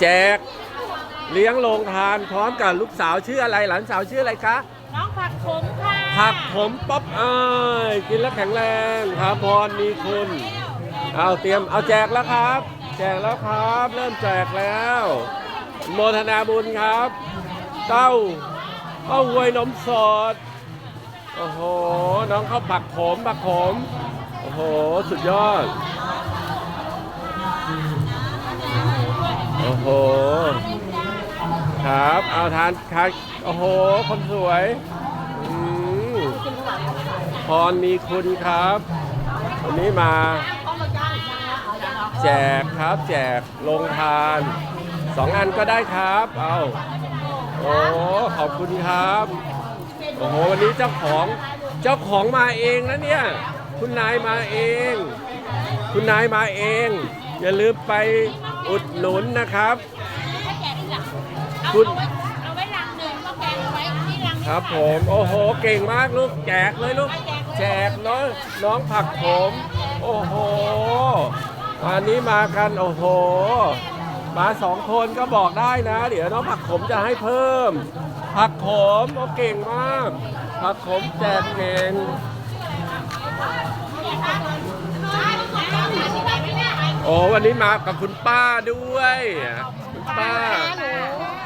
แจก เลี้ยงโรงทานพร้อมกับลูกสาวชื่ออะไรหลานสาวชื่ออะไรคะ น้องผักขมค่ะผักผมป๊อปอายกินแล้วแข็งแรงครับพรมีคุณเอาเตรียมเอาแจกแล้วครับ แจกแล้วครับ เริ่มแจกแล้ว โมทนาบุญครับ เต้าเต้าหวยนมสดโอ้โห น้องเขาผักขมผักขมโอ้โห สุดยอด โอ้โห ครับ เอาทานทานโอ้โห คนสวยอืมพรมีคุณครับ วันนี้มา แจกครับแจกลงทานสองอันก็ได้ครับ เอาโอ้ขอบคุณครับ โอ้โห วันนี้เจ้าของ เจ้าของมาเองนะเนี่ย คุณนายมาเอง คุณนายมาเอง อย่าลืมไป อุดหนุนนะครับ ถ้าแกะที่หลังเอาคุณ เอาไว้เอาไว้รังหนึ่งก็แกะเอาไว้ที่รังนี้ครับผมโอ้โห เก่งมากลูก แจกเลยลูก แจกน้องน้องผักผม โอ้โห วันนี้มากัน โอ้โห มาสองคนก็บอกได้นะ เดี๋ยวน้องผักขมจะให้เพิ่ม ผักขมโอ้เก่งมาก ผักขมแจกเก่ง โอ้วันนี้มากับคุณป้าด้วยคุณป้าหนู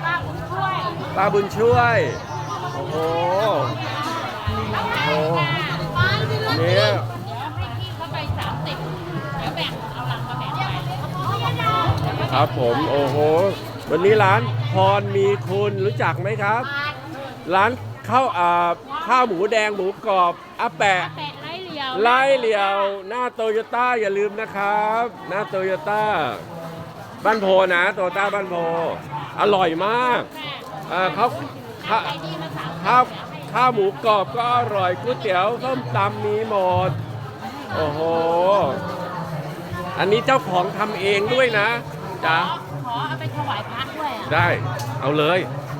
ป้าคุณช่วยป้าบุญช่วย โอ้โหโอ้โหเนี่ยเดี๋ยวให้พี่เขาไปสามสิบเดี๋ยวแบ่งเอาหลังมาแบ่งไปครับผมโอ้โห วันนี้ร้านพรมีคุณรู้จักไหมครับ ร้านข้าวอ่าข้าวหมูแดงหมูกรอบอาแปะแปะไล่เหลียวไล่เหลียวหน้าโตโยต้าอย่าลืมนะครับ หน้าโตโยต้าบ้านโพนะโตโยต้าบ้านโพ อร่อยมากอ่าเขาข้าใจดีมาสามข้าวข้าวหมูกรอบก็อร่อยก๋วยเตี๋ยวส้มตำมีหมด โอ้โห อันนี้เจ้าของทำเองด้วยนะจ๊ะขอเอาไปถวายพระด้วยอะได้เอาเลยถ